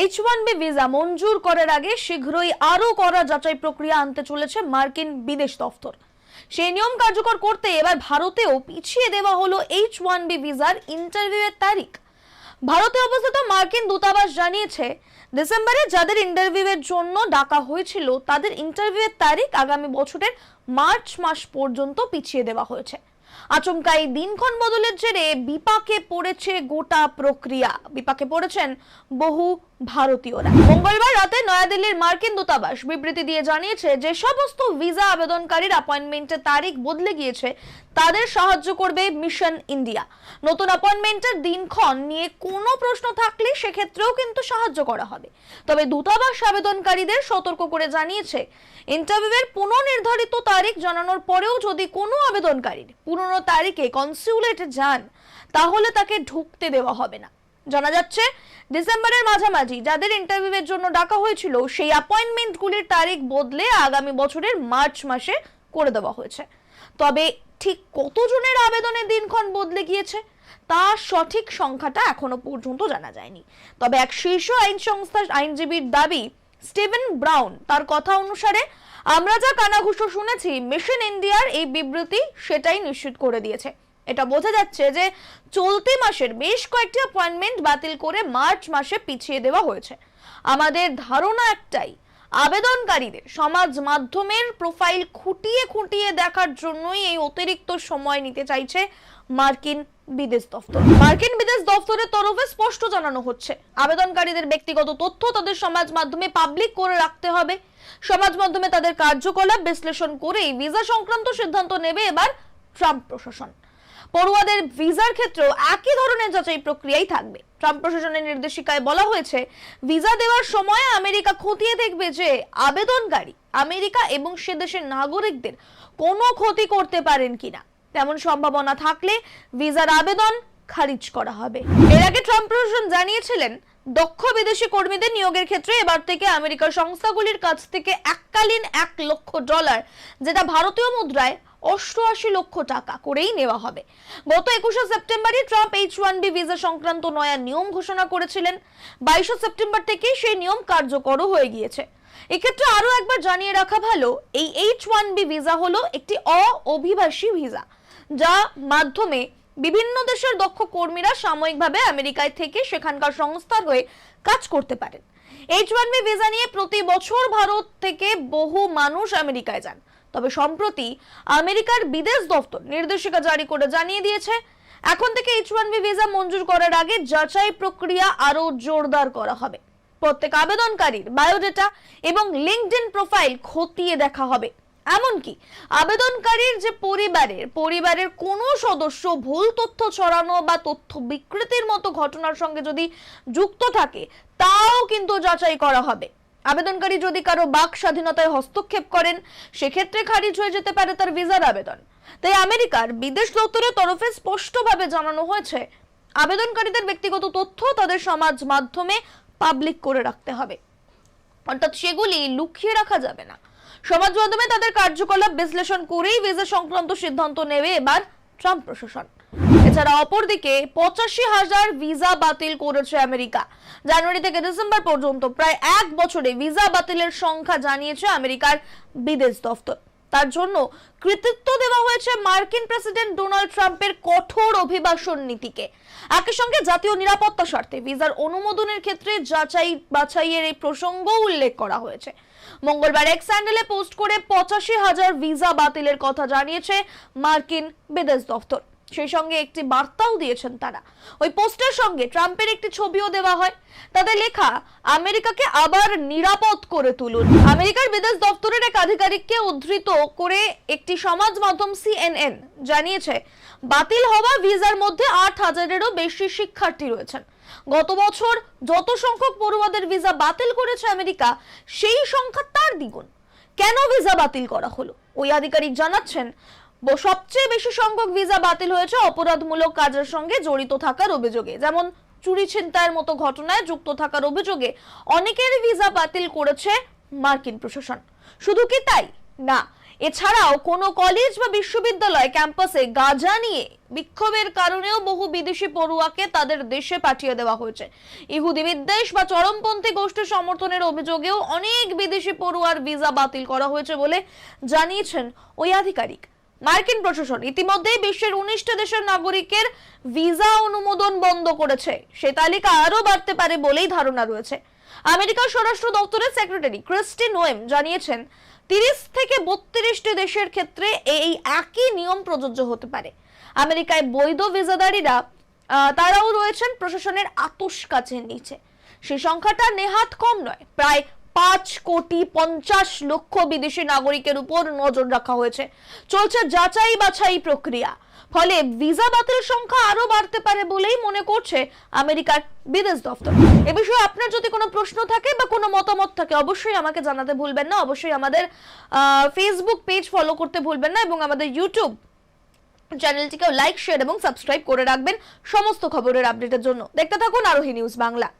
H one B visa মঞ্জুর করার আগে শীঘ্রই আরও করা যাচাই প্রক্রিয়া আনতে চলেছে মার্কিন বিদেশ দফতর। সেই নিয়ম কার্যকর করতে এবার ভারতেও পিছিয়ে দেওয়া হলো এইচ ওয়ান বি ভিসার ইন্টারভিউয়ের তারিখ। ভারতে অবস্থিত মার্কিন দূতাবাস জানিয়েছে, ডিসেম্বরে যাদের ইন্টারভিউয়ের জন্য ডাকা হয়েছিল, তাদের ইন্টারভিউয়ের তারিখ আগামী বছরের মার্চ মাস পর্যন্ত পিছিয়ে দেওয়া হয়েছে। আচমকা এই দিনক্ষণ বদলের জেরে বিপাকে পড়েছে গোটা প্রক্রিয়া। বিপাকে পড়েছেন বহু ভারতীয়রা। মঙ্গলবার রাতে নয়াদিল্লির মার্কিন দূতাবাস বিবৃতি দিয়ে জানিয়েছে যে সমস্ত ভিসা আবেদনকারীর অ্যাপয়েন্টমেন্টের তারিখ বদলে গিয়েছে, তাদের সাহায্য করবে মিশন ইন্ডিয়া। নতুন অ্যাপয়েন্টমেন্টের দিনক্ষণ নিয়ে কোনো প্রশ্ন থাকলে সেক্ষেত্রেও কিন্তু সাহায্য করা হবে। তবে দূতাবাস আবেদনকারীদের সতর্ক করে জানিয়েছে, ইন্টারভিউয়ের পুনর্নির্ধারিত তারিখ জানানোর পরেও যদি কোনো আবেদনকারীর পুরনো তারিখে কনসিউলেটে যান, তাহলে তাকে ঢুকতে দেওয়া হবে না। জানা যাচ্ছে, ডিসেম্বরের মাঝামাঝি যাদের ইন্টারভিউয়ের জন্য ডাকা হয়েছিল, সেই অ্যাপয়েন্টমেন্টগুলির তারিখ বদলে আগামী বছরের মার্চ মাসে করে দেওয়া হয়েছে। তবে ঠিক কতজনের আবেদনের দিনক্ষণ বদলে গিয়েছে, তার সঠিক সংখ্যাটা এখনও পর্যন্ত জানা যায়নি। তবে এক শীর্ষ আইন সংস্থার আইনজীবীর দাবি স্টিভেন ব্রাউন। তার কথা অনুসারে, আমরা যা কানাঘুষো শুনেছি, মিশন ইন্ডিয়ার এই বিবৃতি সেটাই নিশ্চিত করে দিয়েছে। এটা বোঝা যাচ্ছে যে চলতি মাসের বেশ কয়েকটি অ্যাপয়েন্টমেন্ট বাতিল করে মার্চ মাসে পিছিয়ে দেওয়া হয়েছে। আমাদের ধারণা একটাই, আবেদনকারীদের সমাজ মাধ্যমের প্রোফাইল খুঁটিয়ে খুঁটিয়ে দেখার জন্যই এই অতিরিক্ত সময় নিতে চাইছে মার্কিন বিদেশ দফতর। মার্কিন বিদেশ দফতরের তরফে স্পষ্ট জানানো হচ্ছে, আবেদনকারীদের ব্যক্তিগত তথ্য তাদের সমাজ মাধ্যমে পাবলিক করে রাখতে হবে। সমাজ মাধ্যমে তাদের কার্যকলাপ বিশ্লেষণ করেই ভিসা সংক্রান্ত সিদ্ধান্ত নেবে এবার ট্রাম্প প্রশাসন। পড়ুয়াদের ভিসার ক্ষেত্রেও একই ধরনের যাচাই প্রক্রিয়াই থাকবে। ট্রাম্প প্রশাসনের নির্দেশিকায় বলা হয়েছে, ভিসা দেওয়ার সময় আমেরিকা খতিয়ে দেখবে যে আবেদনকারী আমেরিকা এবং সে দেশের নাগরিকদের কোনো ক্ষতি করতে পারেন কিনা। তেমন সম্ভাবনা থাকলে ভিসার আবেদন খারিজ করা হবে। এর আগে ট্রাম্প প্রশাসন জানিয়েছিলেন, দক্ষ বিদেশি কর্মীদের নিয়োগের ক্ষেত্রে এবার থেকে আমেরিকার সংস্থাগুলির কাছ থেকে এককালীন এক লক্ষ ডলার, যেটা ভারতীয় মুদ্রায় অষ্টআশি লক্ষ টাকা করেই নেওয়া হবে। গত একুশে সেপ্টেম্বরই Trump H one B visa সংক্রান্ত নয়া নিয়ম ঘোষণা করেছিলেন। বাইশে সেপ্টেম্বর থেকে সেই নিয়ম কার্যকরও হয়ে গিয়েছে। এক্ষেত্রে আরও একবার জানিয়ে রাখা ভালো, এই এইচ ওয়ান বি ভিসা হলো একটি অভিবাসী ভিসা, যা মাধ্যমে বিভিন্ন দেশের দক্ষ কর্মীরা সাময়িকভাবে আমেরিকায় থেকে সেখানকার সংস্থার হয়ে কাজ করতে পারেন। এইচ ওয়ান ভিসা নিয়ে প্রতি বছর ভারত থেকে বহু মানুষ আমেরিকায় যান। তবে সম্প্রতি আমেরিকার বিদেশ দপ্তর নির্দেশিকা জারি করে জানিয়ে দিয়েছে, এখন থেকে এইচ ওয়ান ভিসা মঞ্জুর করার আগে যাচাই প্রক্রিয়া আরও জোরদার করা হবে। প্রত্যেক আবেদনকারীর বায়োডেটা এবং লিঙ্কডইন প্রোফাইল খতিয়ে দেখা হবে। এমনকি আবেদনকারীর যে পরিবারের পরিবারের কোনো সদস্য ভুল তথ্য ছড়ানো বা তথ্য বিকৃতির মতো ঘটনার সঙ্গে যদি যুক্ত থাকে, তাও কিন্তু যাচাই করা হবে। আবেদনকারী যদি কারও বাক স্বাধীনতায় হস্তক্ষেপ করেন, সেক্ষেত্রে খারিজ হয়ে যেতে পারে তার ভিসার আবেদন। তাই আমেরিকার বিদেশ দপ্তরের তরফে স্পষ্টভাবে জানানো হয়েছে, আবেদনকারীদের ব্যক্তিগত তথ্য তাদের সমাজ মাধ্যমে পাবলিক করে রাখতে হবে। অর্থাৎ সেগুলি লুকিয়ে রাখা যাবে না। সমাজ মাধ্যমে তাদের কার্যকলাপ বিশ্লেষণ করেই ভিসা সংক্রান্ত সিদ্ধান্ত নেবে এবার ট্রাম্প প্রশাসন। এছাড়া অপরদিকে পঁচাশি হাজার ভিসা বাতিল করেছে আমেরিকা। জানুয়ারি থেকে ডিসেম্বর পর্যন্ত প্রায় এক বছরে ভিসা বাতিলের সংখ্যা জানিয়েছে আমেরিকার বিদেশ দফতর। তার জন্য কৃতিত্ব দেওয়া হয়েছে মার্কিন প্রেসিডেন্ট ডোনাল্ড ট্রাম্পের কঠোর অভিবাসন নীতিকে। একই সঙ্গে জাতীয় নিরাপত্তা স্বার্থে ভিসার অনুমোদনের ক্ষেত্রে যাচাই বাছাইয়ের এই প্রসঙ্গ উল্লেখ করা হয়েছে। মঙ্গলবার এক স্যান্ডেলে পোস্ট করে পঁচাশি হাজার ভিসা বাতিলের কথা জানিয়েছে মার্কিন বিদেশ দফতর। সেই সঙ্গে একটি বার্তাও দিয়েছেন তারা। ওই পোস্টের সঙ্গে ট্রাম্পের একটি ছবিও দেওয়া হয়। তাদের লেখা, আমেরিকাকে আবার নিরাপদ করে তুলুন। আমেরিকার বিদেশ দপ্তরের এক আধিকারিককে উদ্ধৃত করে একটি সমাজ মাধ্যম সিএনএন জানিয়েছে, বাতিল হওয়া ভিসার মধ্যে আট হাজারেরও বেশি শিক্ষার্থী রয়েছেন। গত বছর যত সংখ্যক পড়ুয়াদের ভিসা বাতিল করেছে আমেরিকা, সেই সংখ্যা তার দ্বিগুণ। কেন ভিসা বাতিল করা হলো? ওই আধিকারিক জানাচ্ছেন সবচেয়ে বেশি সংখ্যক ভিসা বাতিল হয়েছে অপরাধমূলক কাজের সঙ্গে জড়িত থাকার অভিযোগে। যেমন চুরি ছিনতাইয়ের মতো ঘটনায় যুক্ত থাকার অভিযোগে অনেকের ভিসা বাতিল করেছে মার্কিন প্রশাসন। শুধু কি তাই? না, এছাড়াও কোনো কলেজ বা বিশ্ববিদ্যালয় ক্যাম্পাসে গাঁজা নিয়ে বিক্ষোভের কারণেও বহু বিদেশি পড়ুয়াকে তাদের দেশে পাঠিয়ে দেওয়া হয়েছে। ইহুদি বিদ্বেষ বা চরমপন্থী গোষ্ঠী সমর্থনের অভিযোগেও অনেক বিদেশি পড়ুয়ার ভিসা বাতিল করা হয়েছে বলে জানিয়েছেন ওই আধিকারিক। মার্কিন প্রশাসন ইতিমধ্যেই বিশ্বের উনিশটা দেশের নাগরিকের ভিসা অনুমোদন বন্ধ করেছে। সে তালিকা আরও বাড়তে পারে বলেই ধারণা রয়েছে। আমেরিকার স্বরাষ্ট্র দপ্তরের সেক্রেটারি ক্রিস্টি নোয়েম জানিয়েছেন, তিরিশ থেকে বত্রিশটি দেশের ক্ষেত্রে এই একই নিয়ম প্রযোজ্য হতে পারে। আমেরিকায় বৈধ ভিসাদারীরা তারাও রয়েছেন প্রশাসনের আতস কাছের নিচে। সেই সংখ্যাটা নেহাত কম নয়, প্রায় পাঁচ কোটি পঞ্চাশ লক্ষ বিদেশি নাগরিকের উপর নজর রাখা হয়েছে। চলছে যাচাই বাছাই প্রক্রিয়া। ফলে ভিসা বাতিল সংখ্যা আরও বাড়তে পারে বলেই মনে করছে আমেরিকার বিদেশ দপ্তর এ বিষয়ে আপনার যদি কোনো প্রশ্ন থাকে বা কোনো মতামত থাকে, অবশ্যই আমাকে জানাতে ভুলবেন না। অবশ্যই আমাদের ফেসবুক পেজ ফলো করতে ভুলবেন না এবং আমাদের ইউটিউব চ্যানেলটিকেও লাইক শেয়ার এবং সাবস্ক্রাইব করে রাখবেন সমস্ত খবরের আপডেটের জন্য। দেখতে থাকুন আরোহী নিউজ বাংলা।